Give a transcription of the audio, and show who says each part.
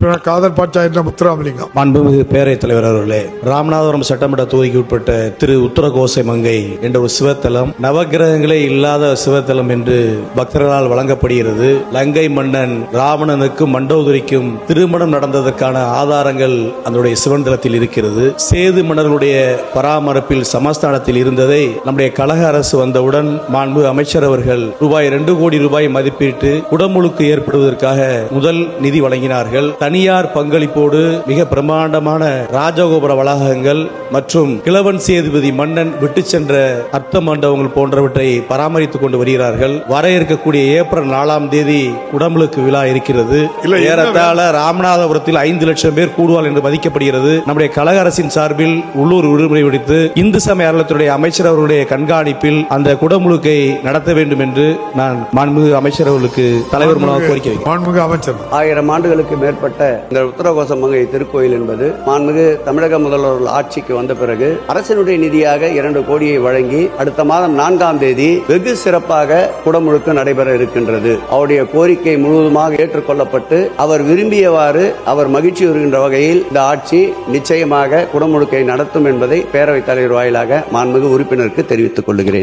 Speaker 1: காதல் பாட்சாயின முத்துராமலிங்கம்.
Speaker 2: அன்புமிகு பேரவைத் தலைவர் அவர்களே ராமநாதபுரம் சட்டமன்ற தொகுதிக்கு உட்பட்ட திரு உத்தரகோசை மங்கை என்ற ஒரு சிவத்தலம் நவக்கிரகங்களே இல்லாத சிவத்தலம் என்று பக்தர்களால் வழங்கப்படுகிறது. லங்கை மன்னன் ராவணனுக்கும் மண்டோதரிக்கும் திருமணம் நடந்ததற்கான ஆதாரங்கள் அதனுடைய சிவன் தலத்தில் இருக்கிறது. சேது மன்னர்களுடைய பராமரிப்பில் சமஸ்தானத்தில் இருந்ததை நம்முடைய கழக அரசு வந்தவுடன் மாண்பு அமைச்சர் அவர்கள் ரூபாய் ரெண்டு கோடி ரூபாய் மதிப்பீட்டு குடமுழுக்கு ஏற்படுவதற்காக முதல் நிதி வழங்கினார்கள். தனியார் பங்களிப்போடு மிக பிரம்மாண்டமான ராஜகோபுர வளாகங்கள் மற்றும் கிழவன் சேதுபதி மன்னன் விட்டு சென்ற அர்த்த மண்டபங்கள் போன்றவற்றை பராமரித்துக் கொண்டு வருகிறார்கள். வர இருக்கக்கூடிய ஏப்ரல் நாலாம் தேதி குடமுழுக்கு விழா இருக்கிறது. ஏறத்தாழ ராமநாதபுரத்தில் ஐந்து லட்சம் பேர் கூடுவார் என்று மதிக்கப்படுகிறது. நம்முடைய கழக அரசின் சார்பில் உள்ளூர் விடுமுறை விடுத்து இந்து சமய அறநிலையத்துறை அமைச்சர் அவர்களுடைய கண்காணிப்பில் அந்த குடமுழுக்கை நடத்த வேண்டும் என்று நான் மாண்புமிகு அமைச்சர் அவர்களுக்கு தலைவர் மூலமாக கோரிக்கை
Speaker 1: மாண்புமிகு அமைச்சர்.
Speaker 3: ஆயிரம் ஆண்டுகளுக்கு மேற்பட்ட இந்த உத்தரகோசமங்கை திருக்கோயில் என்பது மாண்புமிகு தமிழக முதல்வர்கள் ஆட்சிக்கு வந்த பிறகு அரசினுடைய நிதியாக இரண்டு கோடியை வழங்கி அடுத்த மாதம் நான்காம் தேதி வெகு சிறப்பாக குடமுழுக்கு நடைபெற இருக்கின்றது. அவருடைய கோரிக்கை முழுவதுமாக ஏற்றுக்கொள்ளப்பட்டு அவர் விரும்பியவாறு அவர் மகிழ்ச்சி வருகின்ற வகையில் இந்த ஆட்சி நிச்சயமாக குடமுழுக்கை நடத்தும் என்பதை பேரவைத் தலைவர் வாயிலாக மாண்புமிகு உறுப்பினருக்கு தெரிவித்துக் கொள்கிறேன்.